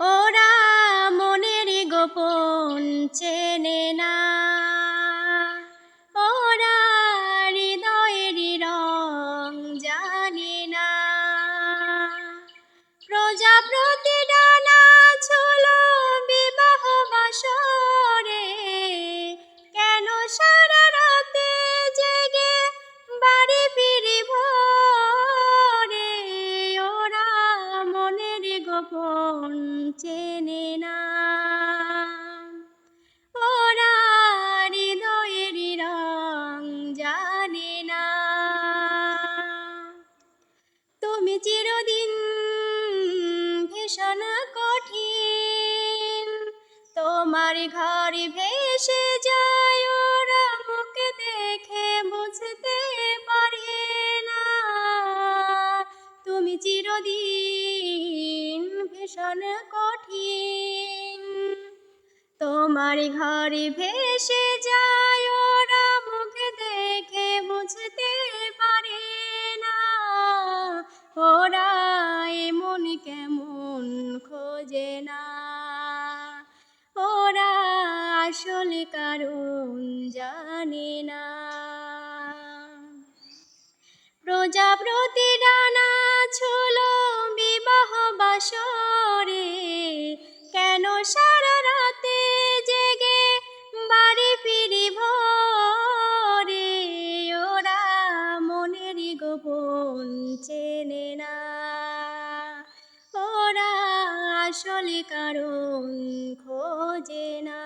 ওরা মনের গোপন চেনে না। ওরা হৃদয়ের রং জানে না। প্রজাপতি ডানা ছলো বিবাহ বাসরে, কেন সারা রাতে জেগে বাড়ি ফিরি ভোরে ওরা মনের গোপন চিরদিন ভীষণ কঠিন। তোমার ঘর ভেসে যায়, ওরা মুখে দেখে বুঝতে পারে না। তুমি চিরদিন ভীষণ কঠিন। তোমার ঘরে ভেসে যায় খোঁজে না। ওরা আসল কারণ জানে না। প্রজাপতি ডানা ছুলো বিবাহ বাসরে, কেন সারা রাতে জেগে বাড়ি ফিরি ভোরে? ওরা মনের গোপন চেনে না। আসলে কারণ খোঁজে না।